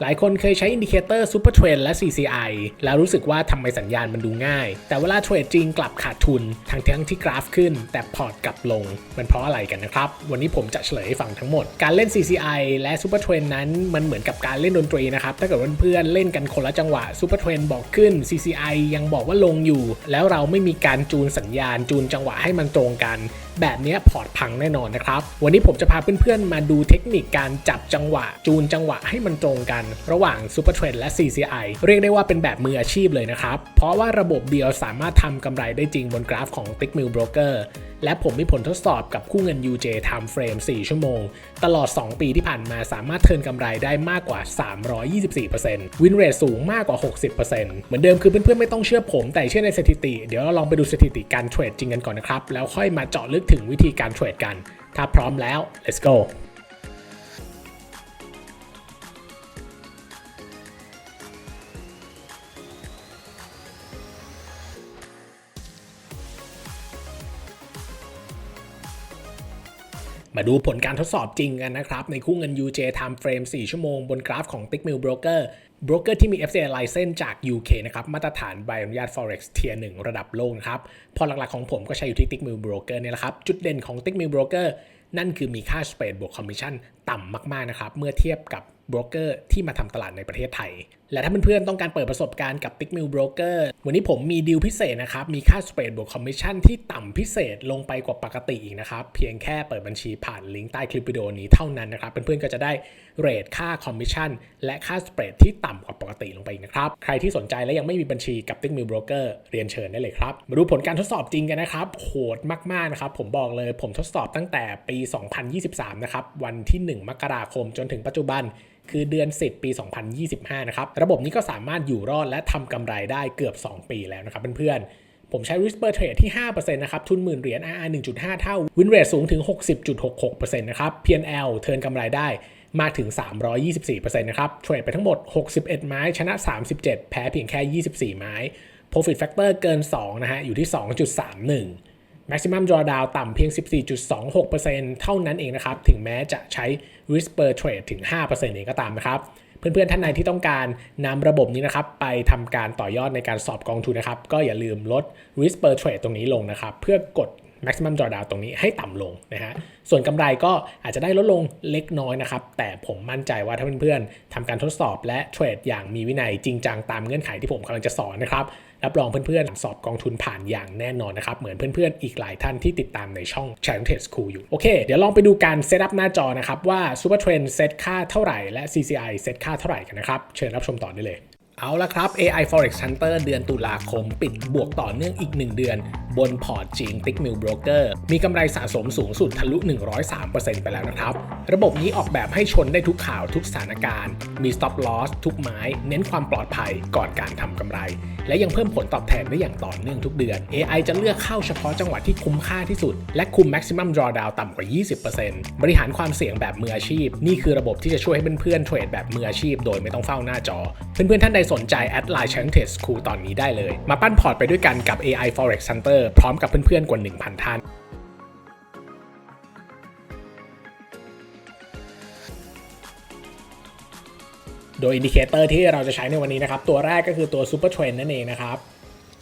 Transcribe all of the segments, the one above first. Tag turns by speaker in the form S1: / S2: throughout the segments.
S1: หลายคนเคยใช้อินดิเคเตอร์ Super Trend และ CCI แล้วรู้สึกว่าทำไมสัญญาณมันดูง่าย แต่เวลาเทรดจริงกลับขาดทุนทั้งทั้งที่กราฟขึ้น แต่พอร์ตกลับลง มันเพราะอะไรกันนะครับ วันนี้ผมจะเฉลยให้ฟังทั้งหมด การเล่น CCI และ Super Trend นั้นมันเหมือนกับการเล่นดนตรีนะครับ ถ้าเกิดเพื่อนๆเล่นกันคนละจังหวะ Super Trend บอกขึ้น CCI ยังบอกว่าลงอยู่ แล้วเราไม่มีการจูนสัญญาณจูนจังหวะให้มันตรงกัน แบบนี้พอร์ตพังแน่นอนนะครับวันนี้ผมจะพาเพื่อนๆมาดูเทคนิคการจับจังหวะ จูนจังหวะให้มันตรงกันระหว่าง Super Trend และ CCI เรียกได้ว่าเป็นแบบมืออาชีพเลยนะครับ เพราะว่าระบบเดียวสามารถทำกำไรได้จริงบนกราฟของ Tickmill Broker และผมมีผลทดสอบกับคู่เงิน UJ Time Frame 4 ชั่วโมง ตลอด 2 ปีที่ผ่านมาสามารถเทิร์นกำไรได้มากกว่า 324%วินเรทสูงมากกว่า 60%เหมือนเดิมคือเพื่อนๆไม่ต้องเชื่อผม แต่เชื่อในสถิติ เดี๋ยวเราลองไปดูสถิติการเทรดจริงกันก่อนนะครับ แล้วค่อยมาเจาะลึกถึงวิธีการเทรดกัน ถ้าพร้อมแล้ว let's go มาดูผลการทดสอบจริงกันนะครับ ในคู่เงิน UJ Time Frame 4 ชั่วโมงบนกราฟของ Tickmill Broker บรกเกอร์ที่มี FCA license จาก UK นะครับมาตรฐานใบอนุญาต Forex Tier 1ระดับโลกนะครับ พอหลักๆของผมก็ใช้อยู่ที่ Tickmill Broker เนี่ยแหละครับ จุดเด่นของ Tickmill Broker นั่นคือมีค่า spread บวก commission ต่ำมากๆนะครับ เมื่อเทียบกับ บรกเกอร์ที่มาทำตลาดในประเทศไทย และถ้าเพื่อนๆต้องการเปิดประสบการณ์กับ Tick Mill Broker วันนี้ผมมีดีลพิเศษนะครับ มีค่าสเปรดบวกคอมมิชชั่นที่ต่ำพิเศษลงไปกว่าปกติอีกนะครับ เพียงแค่เปิดบัญชีผ่านลิงก์ใต้คลิปวิดีโอนี้เท่านั้นนะครับ เพื่อนๆก็จะได้เรทค่าคอมมิชชั่นและค่าสเปรดที่ต่ำกว่าปกติลงไปนะครับ ใครที่สนใจและยังไม่มีบัญชีกับ Tick Mill Broker เรียนเชิญได้เลยครับ มาดูผลการทดสอบจริงกันนะครับโหดมากๆนะครับ ผมบอกเลยผมทดสอบตั้งแต่ปี 2023 นะครับ วันที่ 1 มกราคมจนถึงปัจจุบัน คือเดือน 10 ปี 2025 นะครับ ระบบนี้ก็สามารถอยู่รอดและทำกำไรได้เกือบ 2 ปีแล้วนะครับเพื่อนๆ ผมใช้ risk per trade ที่ 5%นะครับ ทุนหมื่นเหรียญ RR 1.5 เท่า win rate สูงถึง 60.66%นะครับ P&L เทินกำไรได้มากถึง 324%นะครับ เทรดไปทั้งหมด 61 ไม้ ชนะ 37 แพ้เพียงแค่ 24 ไม้ profit factor เกิน 2 นะฮะ อยู่ที่ 2.31 maximum drawdown ต่ำเพียง 14.26%เท่านั้นเองนะครับ ถึงแม้จะใช้ risk per trade ถึง 5%เองก็ตามนะครับ เพื่อนๆ ท่านใดที่ต้องการนำระบบนี้นะครับ ไปทำการต่อยอดในการสอบกองทุนนะครับ ก็อย่าลืมลด risk per trade ตรงนี้ลงนะครับ เพื่อกด maximum drawdown ตรงนี้ให้ต่ำลงนะฮะ ส่วนกำไรก็อาจจะได้ลดลงเล็กน้อยนะครับ แต่ผมมั่นใจว่าถ้าเพื่อนๆทำการทดสอบและเทรดอย่างมีวินัยจริงจังตามเงื่อนไขที่ผมกำลังจะสอนนะครับ รับรองเพื่อนๆ สอบกองทุนผ่านอย่างแน่นอนนะครับ เหมือนเพื่อนๆ อีกหลายท่านที่ติดตามในช่อง Channel Test School อยู่ โอเค เดี๋ยวลองไปดูการเซตอัพหน้าจอนะครับ ว่า Super Trend เซตค่าเท่าไหร่และ CCI เซตค่าเท่าไหร่กันนะครับ เชิญรับชมต่อได้เลยเอาละครับ AI Forex Hunter เดือนตุลาคม ปิดบวกต่อเนื่องอีก 1 เดือน บนพอร์ตจริง Tickmill Broker มีกำไรสะสมสูงสุดทะลุ 103%ไปแล้วนะครับ ระบบนี้ออกแบบให้ชนได้ทุกข่าวทุกสถานการณ์ มี stop loss ทุกไม้ เน้นความปลอดภัยก่อนการทำกำไร และยังเพิ่มผลตอบแทนได้อย่างต่อเนื่องทุกเดือน AI จะเลือกเข้าเฉพาะจังหวะที่คุ้มค่าที่สุด และคุม maximum drawdown ต่ำกว่า 20%บริหารความเสี่ยงแบบมืออาชีพ นี่คือระบบที่จะช่วยให้เพื่อนๆเทรดแบบมืออาชีพ โดยไม่ต้องเฝ้าหน้าจอ เพื่อนๆท่านใดสนใจแอดไลน์ Channel Test School ตอนนี้ได้เลย มาปั้นพอร์ตไปด้วยกันกับ AI Forex พร้อมกับเพื่อนๆกว่า 1,000 ท่านโดยอินดิเคเตอร์ที่เราจะใช้ในวันนี้นะครับ ตัวแรกก็คือตัว Super Trend นั่นเองนะครับ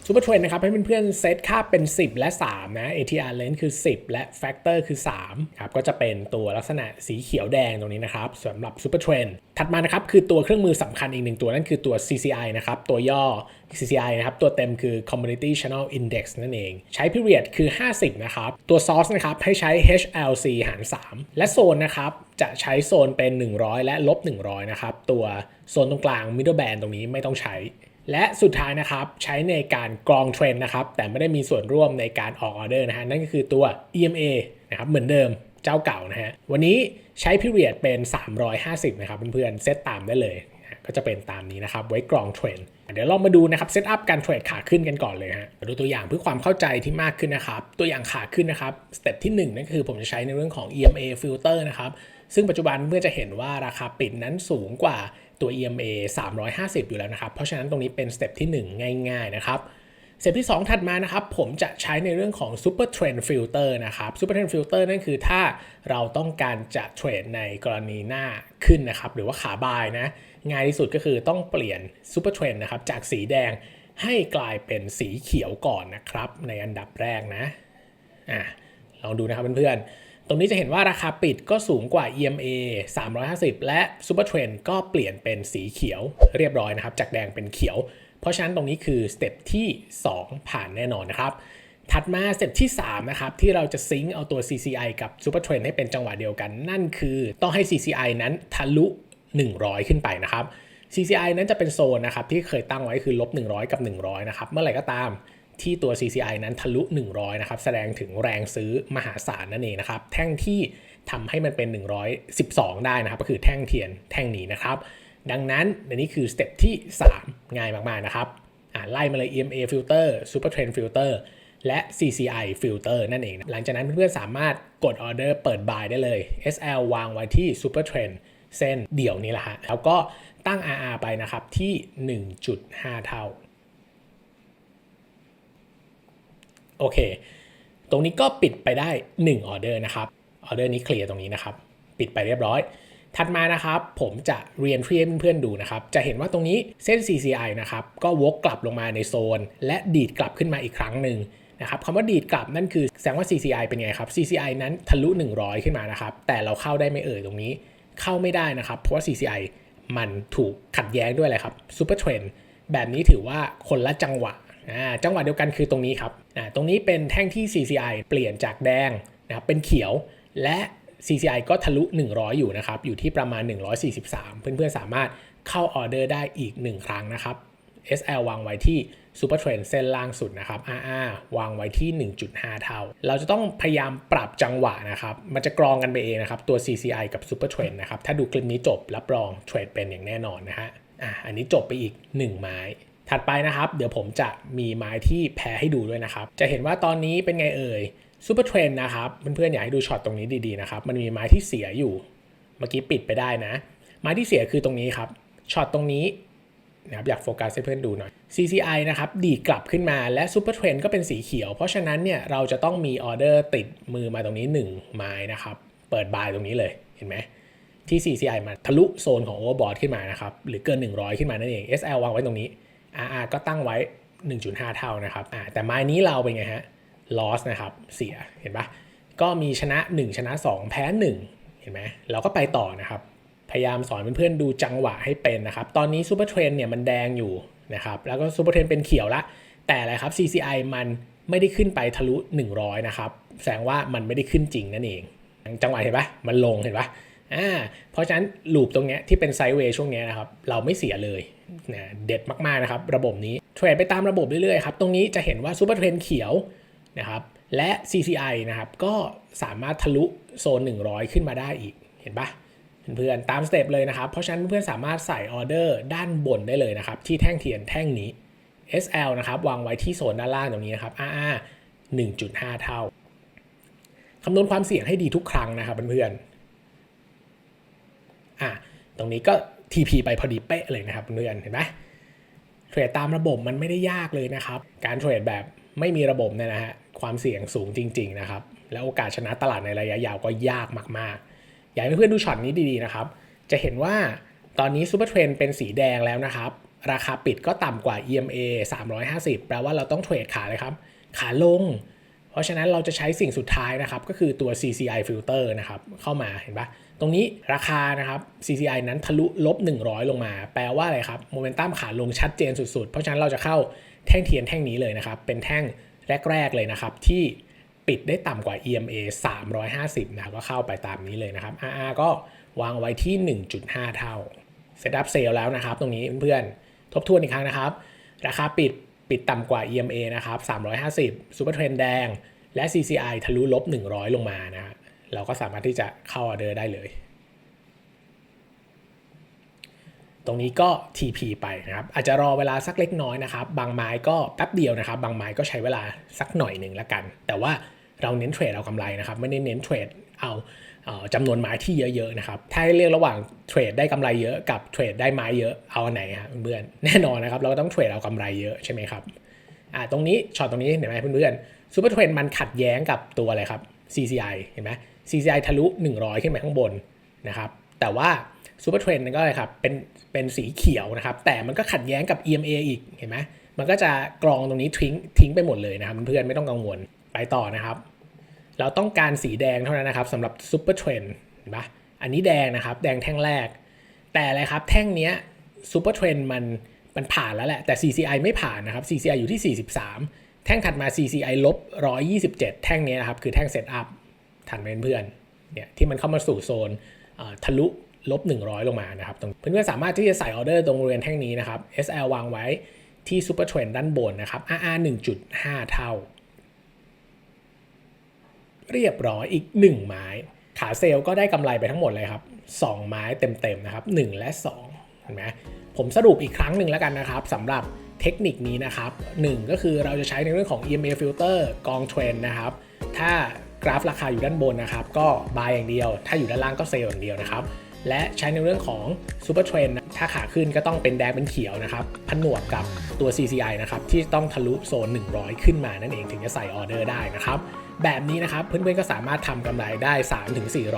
S1: Super Trend นนะครับให้เพื่อนๆเซตค่าเป็น 10 และ 3 นะ ATR Length คือ 10 และ Factor คือ 3 ครับ ก็จะเป็นตัวลักษณะสีเขียวแดงตรงนี้นะครับสำหรับ Super Trend ถัดมานะครับ คือตัวเครื่องมือสำคัญอีกหนึ่งตัวนั่นคือตัว CCI นะครับ ตัวย่อ CCI นะครับ ตัวเต็มคือ Community Channel Index นั่นเอง ใช้ period คือ 50 นะครับ ตัว source นะครับ ให้ใช้ HLC หาร 3 และโซนนะครับจะใช้โซนเป็น 100 และลบ100 นะครับ ตัวโซนตรงกลาง middle band ตรงนี้ไม่ต้องใช้ และสุดท้ายนะครับใช้ในการกรองเทรนด์นะครับแต่ไม่ได้มีส่วนร่วมในการออกออเดอร์นะฮะนั่นก็คือตัว EMA นะครับเหมือนเดิมเจ้าเก่านะฮะวันนี้ใช้ period เป็น 350 นะครับเพื่อนๆเซตตามได้เลยก็จะเป็นตามนี้นะครับไว้กรองเทรนด์เดี๋ยวลองมาดูนะครับเซตอัพการเทรดขาขึ้นกันก่อนเลยฮะดูตัวอย่างเพื่อความเข้าใจที่มากขึ้นนะครับ ตัวอย่างขาขึ้นนะครับสเต็ปที่1นั่นคือผมจะใช้ในเรื่องของ EMA filter นะครับ ซึ่งปัจจุบันเพื่อจะเห็นว่าราคาปิดนั้นสูงกว่าตัว EMA 350 อยู่แล้วนะครับ เพราะฉะนั้นตรงนี้เป็นสเต็ปที่ 1 ง่าย ๆ นะครับสเต็ปที่ 2 ถัดมานะครับ ผมจะใช้ในเรื่องของ Super Trend Filter นะครับ Super Trend Filter นั่นคือถ้าเราต้องการจะเทรดในกรณีหน้าขึ้นนะครับ หรือว่าขาบายนะ ง่ายที่สุดก็คือต้องเปลี่ยนซูเปอร์เทรนนะครับ จากสีแดงให้กลายเป็นสีเขียวก่อนนะครับ ในอันดับแรกนะอะลองดูนะครับเพื่อนๆ ตรงนี้จะเห็นว่าราคาปิดก็สูงกว่า EMA 350 และ Super Trend ก็เปลี่ยนเป็นสีเขียวเรียบร้อยนะครับ จากแดงเป็นเขียว เพราะฉะนั้นตรงนี้คือสเต็ปที่ 2 ผ่านแน่นอนนะครับ ถัดมาสเต็ปที่ 3 นะครับ ที่เราจะซิงค์เอาตัว CCI กับ Super Trend ให้เป็นจังหวะเดียวกัน นั่นคือต้องให้ CCI นั้นทะลุ 100 ขึ้นไปนะครับ CCI นั้นจะเป็นโซนนะครับที่เคยตั้งไว้คือลบ100 กับ 100 นะครับ เมื่อไหร่ก็ตาม ที่ตัว CCI นั้นทะลุ 100 นะครับ แสดงถึงแรงซื้อมหาศาลนั่นเองนะครับ แท่งที่ทำให้มันเป็น 112 ได้นะครับ ก็คือแท่งเทียนแท่งนี้นะครับ ดังนั้นอันนี้คือสเต็ปที่ 3 ง่ายมาก ๆ นะครับไล่มาเลย EMA filter Super Trend filter และ CCI filter นั่นเอง หลังจากนั้นเพื่อนๆสามารถกดออเดอร์เปิด buy ได้เลย SL วางไว้ที่ Super Trend เส้นเดี่ยวนี้แหละฮะแล้วก็ตั้ง RR ไปนะครับที่ 1.5 เท่า โอเค ตรงนี้ก็ปิดไปได้1ออเดอร์นะครับ ออเดอร์นี้เคลียร์ตรงนี้นะครับ ปิดไปเรียบร้อย ถัดมานะครับ ผมจะเรียนให้เพื่อนๆดูนะครับ จะเห็นว่าตรงนี้เส้น CCI นะครับ ก็วกกลับลงมาในโซน และดีดกลับขึ้นมาอีกครั้งหนึ่งนะครับคำว่าดีดกลับนั่นคือแสดงว่า CCI เป็นไงครับ CCI นั้นทะลุ 100 ขึ้นมานะครับ แต่เราเข้าได้ไม่เอ่ยตรงนี้ เข้าไม่ได้นะครับ เพราะว่า CCI มันถูกขัดแย้งด้วยอะไรครับ Super Trend แบบนี้ถือว่าคนละจังหวะ จังหวะเดียวกันคือตรงนี้ครับตรงนี้เป็นแท่งที่ CCI เปลี่ยนจากแดงนะครับเป็นเขียวและ CCI ก็ทะลุ 100 อยู่นะครับ อยู่ที่ประมาณ 143 เพื่อนๆ สามารถเข้าออเดอร์ได้อีก 1 ครั้งนะครับ SL วางไว้ที่ Super Trend เส้นล่างสุดนะครับ RR วางไว้ที่ 1.5 เท่า เราจะต้องพยายามปรับจังหวะนะครับ มันจะกรองกันไปเองนะครับ ตัว CCI กับ Super Trend นะครับ ถ้าดูคลิปนี้จบรับรองเทรดเป็นอย่างแน่นอนนะฮะ อะ อันนี้จบไปอีก 1 ไม้ ถัดไปนะครับ เดี๋ยวผมจะมีไม้ที่แพ้ให้ดูด้วยนะครับ จะเห็นว่าตอนนี้เป็นไงเอ่ยซูเปอร์เทรนนะครับ เพื่อนๆอยากให้ดูช็อตตรงนี้ดีๆนะครับ มันมีไม้ที่เสียอยู่ เมื่อกี้ปิดไปได้นะ ไม้ที่เสียคือตรงนี้ครับ ช็อตตรงนี้นะครับอยากโฟกัสให้เพื่อนดูหน่อย CCI นะครับ ดีกลับขึ้นมาและซูเปอร์เทรนก็เป็นสีเขียว เพราะฉะนั้นเนี่ยเราจะต้องมีออเดอร์ติดมือมาตรงนี้ 1 ไม้นะครับ เปิดบายตรงนี้เลยเห็นไหมที่ CCI มาทะลุโซนของ Overbought ขึ้นมานะครับ หรือเกิน 100 ขึ้นมานั่นเอง SL วางไว้ตรงนี้ RR ก็ตั้งไว้ 1.5 เท่านะครับอ่าแต่ไม้นี้เราเป็นไงฮะ loss นะครับเสียเห็นปะก็มีชนะ 1 ชนะ 2 แพ้ 1 เห็นไหมเราก็ไปต่อนะครับ พยายามสอนเพื่อนๆดูจังหวะให้เป็นนะครับ ตอนนี้ซูเปอร์เทรนเนี่ยมันแดงอยู่นะครับแล้วก็ซูเปอร์เทรนเป็นเขียวละแต่อะไรครับ CCI มันไม่ได้ขึ้นไปทะลุ 100 นะครับ แสดงว่ามันไม่ได้ขึ้นจริงนั่นเอง จังหวะเห็นปะมันลงเห็นปะ อ่าเพราะฉะนั้นลูปตรงเนี้ยที่เป็นไซด์เวย์ช่วงเนี้ยนะครับเราไม่เสียเลยนะเด็ดมากๆนะครับระบบนี้เทรดไปตามระบบเรื่อยๆครับตรงนี้จะเห็นว่าซูเปอร์เทรนเขียวนะครับและ CCI นะครับก็สามารถทะลุโซน 100 ขึ้นมาได้อีกเห็นปะเพื่อนๆตามสเต็ปเลยนะครับ เพราะฉะนั้นเพื่อนสามารถใส่ออเดอร์ด้านบนได้เลยนะครับ ที่แท่งเทียนแท่งนี้ SL นะครับวางไว้ที่โซนด้านล่างตรงนี้นะครับ RR 1.5 เท่าคำนวณความเสี่ยงให้ดีทุกครั้งนะครับเพื่อนๆ อะตรงนี้ก็ TP ไปพอดีเป๊ะเลยนะครับเพื่อนเห็นไหมเทรดตามระบบมันไม่ได้ยากเลยนะครับ การเทรดแบบไม่มีระบบเนี่ยนะฮะความเสี่ยงสูงจริง ๆ นะครับ แล้วโอกาสชนะตลาดในระยะยาวก็ยากมากๆ อยากให้เพื่อนๆดูช็อตนี้ดีๆนะครับ จะเห็นว่าตอนนี้ซูเปอร์เทรนเป็นสีแดงแล้วนะครับ ราคาปิดก็ต่ำกว่า EMA 350 แปลว่าเราต้องเทรดขาเลยครับ ขาลง เพราะฉะนั้นเราจะใช้สิ่งสุดท้ายนะครับ ก็คือตัว CCI filter นะครับ เข้ามาเห็นปะ ตรงนี้ราคานะครับ CCI นั้นทะลุลบ 100 ลงมา แปลว่าอะไรครับโมเมนตัมขาลงชัดเจนสุดๆ เพราะฉะนั้นเราจะเข้าแท่งเทียนแท่งนี้เลยนะครับ เป็นแท่งแรก ๆ เลยนะครับ ที่ปิดได้ต่ำกว่า EMA 350 นะครับก็เข้าไปตามนี้เลยนะครับ RR ก็วางไว้ที่ 1.5 เท่าเซตอัพเซลแล้วนะครับ ตรงนี้เพื่อนๆ ทบทวนอีกครั้งนะครับ ราคาปิดปิดต่ำกว่า EMA นะครับ 350 Super Trend แดง และ CCI ทะลุลบ 100 ลงมานะฮะ เราก็สามารถที่จะเข้าออเดอร์ได้เลย ตรงนี้ก็ TP ไปนะครับ อาจจะรอเวลาสักเล็กน้อยนะครับ บางไม้ก็แป๊บเดียวนะครับ บางไม้ก็ใช้เวลาสักหน่อยหนึ่งละกัน แต่ว่าเราเน้นเทรดเอากำไรนะครับ ไม่ได้เน้นเทรดเอาจำนวนไม้ที่เยอะๆนะครับ ถ้าเลือกระหว่างเทรดได้กำไรเยอะกับเทรดได้ไม้เยอะเอาอันไหนครับเพื่อนแน่นอนนะครับ เราก็ต้องเทรดเอากำไรเยอะใช่ไหมครับอ่าตรงนี้ช็อตตรงนี้เห็นไหมเพื่อนๆซูเปอร์เทรนมันขัดแย้งกับตัวอะไรครับ CCI เห็นไหม CCI ทะลุ 100 ขึ้นไปข้างบนนะครับ แต่ว่าซูเปอร์เทรนก็เลยครับเป็นเป็นสีเขียวนะครับ แต่มันก็ขัดแย้งกับ EMA อีกเห็นไหมมันก็จะกรองตรงนี้ทิ้งทิ้งไปหมดเลยนะครับเพื่อนๆไม่ต้องกังวลไปต่อนะครับ เราต้องการสีแดงเท่านั้นนะครับสำหรับซูเปอร์เทรนเห็นปะอันนี้แดงนะครับ แดงแท่งแรก แต่อะไรครับแท่งเนี้ยซูเปอร์เทรนมันมันผ่านแล้วแหละแต่ CCI ไม่ผ่านนะครับ CCI อยู่ที่ 43 แท่งถัดมา CCI ลบ127 แท่งนี้นะครับคือแท่งเซตอัพ ถัดมเพื่อนเนี่ยที่มันเข้ามาสู่โซนทะลุลบ 100 ลงมานะครับตรงเพื่อนๆสามารถที่จะใส่ออเดอร์ตรงบริเวณแท่งนี้นะครับ SL วางไว้ที่ซูเปอร์เทรนด้านบนนะครับ RR 1.5 เท่า เรียบร้อยอีก 1 ไม้ ขาเซลล์ก็ได้กำไรไปทั้งหมดเลยครับ 2 ไม้เต็มๆนะครับ 1 และ 2 เห็นไหมผมสรุปอีกครั้งหนึ่งแล้วกันนะครับสำหรับเทคนิคนี้นะครับ 1 ก็คือเราจะใช้ในเรื่องของ EMA filter กองเทรนนะครับ ถ้า กราฟราคาอยู่ด้านบนนะครับ ก็ buy อย่างเดียว ถ้าอยู่ด้านล่างก็เซลล์อย่างเดียวนะครับและใช้ในเรื่องของ Super Trend ถ้าขาขึ้นก็ต้องเป็นแดงเป็นเขียวนะครับผนวกกับตัว CCI นะครับที่ต้องทะลุโซน 100 ขึ้นมานั่นเองถึงจะใส่ออเดอร์ได้นะครับ แบบนี้นะครับ เพื่อนๆก็สามารถทำกำไรได้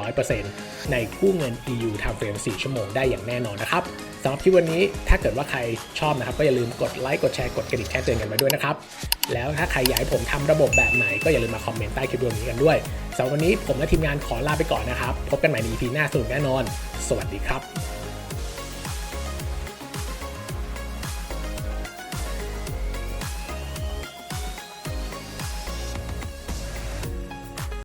S1: 3-400%ในคู่เงิน EU Time Frame 4ชั่วโมงได้อย่างแน่นอนนะครับสำหรับคลิปวันนี้ถ้าเกิดว่าใครชอบนะครับ ก็อย่าลืมกดไลค์กดแชร์กดกระดิ่งแจ้งเตือนกันไว้ด้วยนะครับ แล้วถ้าใครอยากให้ผมทำระบบแบบไหนก็อย่าลืมมาคอมเมนต์ใต้คลิปวิดีโอนี้กันด้วยสำหรับวันนี้ผมและทีมงานขอลาไปก่อนนะครับ พบกันใหม่ใน EP หน้าสนุกแน่นอน สวัสดีครับ